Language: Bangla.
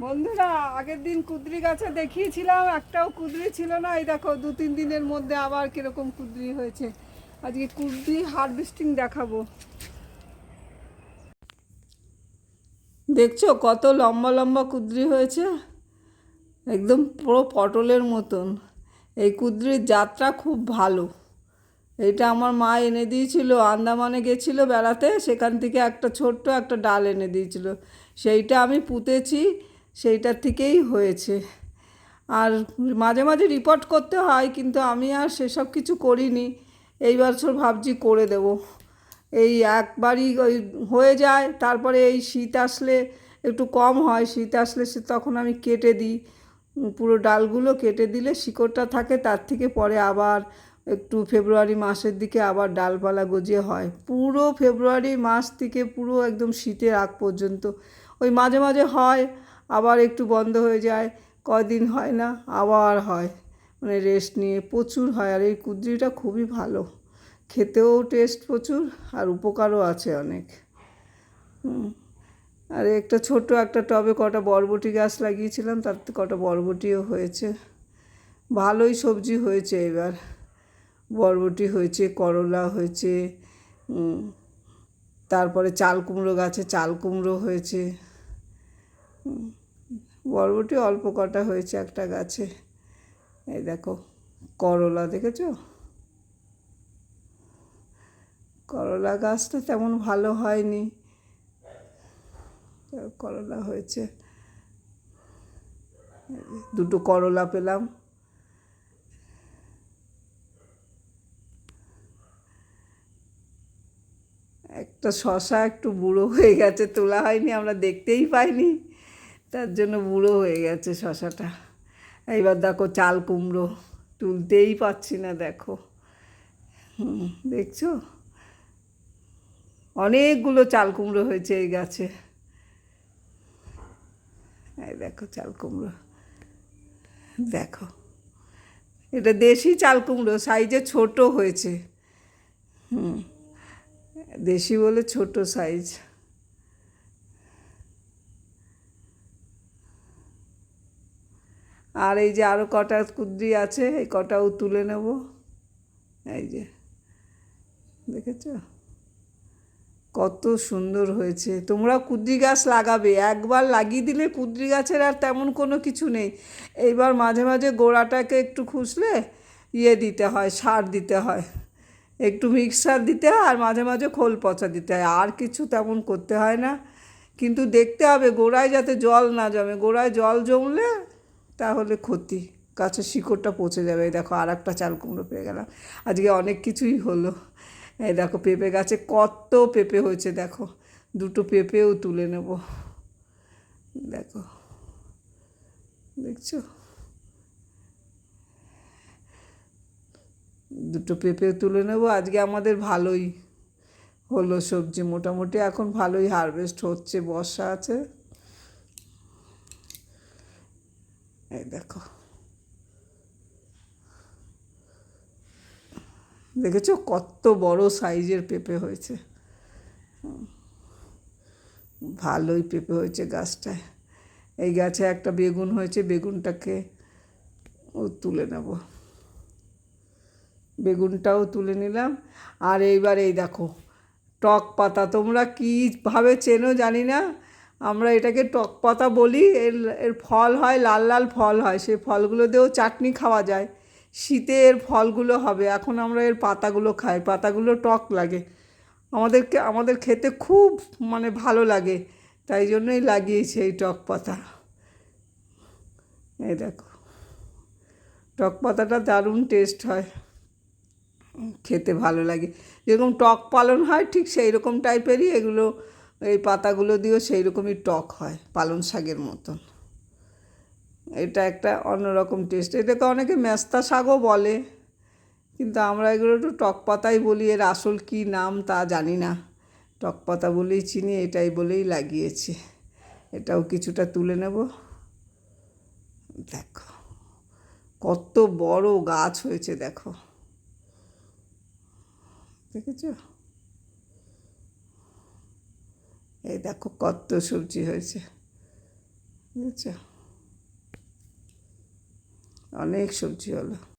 বন্ধুরা, আগের দিন কুদরি গাছে দেখিয়েছিলাম, একটাও কুদরি ছিল না। এই দেখো, দু তিন দিনের মধ্যে আবার কীরকম কুদরি হয়েছে। আজকে কুদরি হারভেস্টিং দেখাবো। দেখছ, কত লম্বা লম্বা কুদরি হয়েছে? একদম পুরো পটলের মতন। এই কুদরির যাত্রা খুব ভালো। এটা আমার মা এনে দিয়েছিল, আন্দামানে গেছিল বেড়াতে। সেখান থেকে একটা ছোট্ট একটা ডাল এনে দিয়েছিল। সেইটা আমি পুঁতেছি। সেইটার থেকেই হয়েছে। আর মাঝে মাঝে রিপোর্ট করতে হয়, কিন্তু আমি আর সেসব কিছু করিনি। এই বছর ভাবছি করে দেব। এই একবারই ওই হয়ে যায়, তারপরে এই শীত আসলে একটু কম হয়, শীত আসলে সে তখন আমি কেটে দিই। পুরো ডালগুলো কেটে দিলে শিকড়টা থাকে, তার থেকে পরে আবার একটু ফেব্রুয়ারি মাসের দিকে আবার ডালপালা গজিয়ে হয়। পুরো ফেব্রুয়ারি মাস থেকে পুরো একদম শীতের আগ পর্যন্ত। ওই মাঝে মাঝে হয় আবার একটু বন্ধ হয়ে যায় কয়দিন হয় না, আবার হয়। মানে রেস্ট নিয়ে প্রচুর হয়, আর এই কুদ্রিটা খুবই ভালো। খেতেও টেস্ট প্রচুর, আর উপকারও আছে অনেক। আর একটা ছোট একটা টবে কটা বরবটি গাছ লাগিয়েছিলাম তাতে কটা বরবটিও হয়েছে। ভালোই সবজি হয়েছে এবার। বরবটি হয়েছে, করলা হয়েছে তারপরে চাল কুমড়ো গাছে চাল কুমড়ো হয়েছে। বরবটি অল্প কটা হয়েছে একটা গাছে। এই দেখো, করলা দেখেছ? করলা গাছটা তেমন ভালো হয়নি। করলা হয়েছে। দুটো করলা পেলাম। একটা শশা একটু বুড়ো হয়ে গেছে, তোলা হয়নি, আমরা দেখতেই পাইনি। তার জন্য বুড়ো হয়ে গেছে শশাটা। এইবার দেখো চাল কুমড়ো তুলতেই পাচ্ছি না দেখো। হুম, দেখছ? অনেকগুলো চাল কুমড়ো হয়েছে এই গাছে। এই দেখো চাল কুমড়ো। দেখো। এটা দেশি চাল কুমড়ো সাইজে ছোট হয়েছে। হুম দেশি বলে ছোট সাইজ। আর এই যে আরও কটা কুদ্রি আছে, এই কটাও তুলে নেব। এই যে, দেখেছ? কত সুন্দর হয়েছে। তোমরা কুদ্রি গাছ লাগাবে, একবার লাগিয়ে দিলে কুদ্রি গাছের আর তেমন কোনো কিছু নেই। এইবার মাঝে মাঝে গোড়াটাকে একটু খুসলে ইয়ে দিতে হয়, সার দিতে হয়। একটু মিক্সার দিতে হয় আর মাঝে মাঝে খোল পচা দিতে হয়। আর কিছু তেমন করতে হয় না। কিন্তু দেখতে হবে, গোড়ায় যাতে জল না জমে। গোড়ায় জল জমলে তাহলে ক্ষতি। গাছের শিকড়টা পচে যাবে। দেখো আর একটা চাল কুমড়ো পেয়ে গেলাম। আজকে অনেক কিছুই হলো। এই দেখো পেঁপে গাছে কত পেঁপে হয়েছে, দেখো। দুটো পেঁপেও তুলে নেব। দেখো। দেখছ? দুটো পেঁপে তুলে নেব। আজকে আমাদের ভালোই হলো সবজি। মোটামুটি এখন ভালোই হারভেস্ট হচ্ছে। বর্ষা আছে। এই দেখো। দেখেছ কত বড় সাইজের পেঁপে হয়েছে। ভালোই পেঁপে হয়েছে গাছটায়। এই গাছে একটা বেগুন হয়েছে, বেগুনটাকে ও তুলে নেব। বেগুনটাও তুলে নিলাম। আর এইবার এই দেখো, টক পাতা, তোমরা কীভাবে চেনো জানি না? আমরা এটাকে টক পাতা বলি, এর এর ফল হয়, লাল লাল ফল হয় সেই ফলগুলো দিয়েও চাটনি খাওয়া যায়। শীতে এর ফলগুলো হবে, এখন আমরা এর পাতাগুলো খাই, পাতাগুলো টক লাগে। আমাদেরকে, আমাদের খেতে খুব মানে ভালো লাগে, তাই জন্যই লাগিয়েছি এই টক পাতা। এই দেখো, টক পাতাটা দারুণ টেস্ট হয়, খেতে ভালো লাগে। যেরকম টক পালন হয়, ঠিক সেই রকম টাইপেরই এগুলো এই পাতাগুলো দিয়েও সেই রকমই টক হয়, পালং শাকের মতন। এটা একটা অন্যরকম টেস্ট এটাকে অনেকে মেস্তা শাকও বলে, কিন্তু আমরা এগুলো একটু টক পাতাই বলি, এর আসল কী নাম তা জানি না। টক পাতা বলেই চিনি, এটাই বলেই লাগিয়েছি। এটাও কিছুটা তুলে নেব। দেখো, কত বড় গাছ হয়েছে, দেখো। দেখেছ? এই দেখো কত সবজি হয়েছে। বুঝেছ? অনেক সবজি হলো।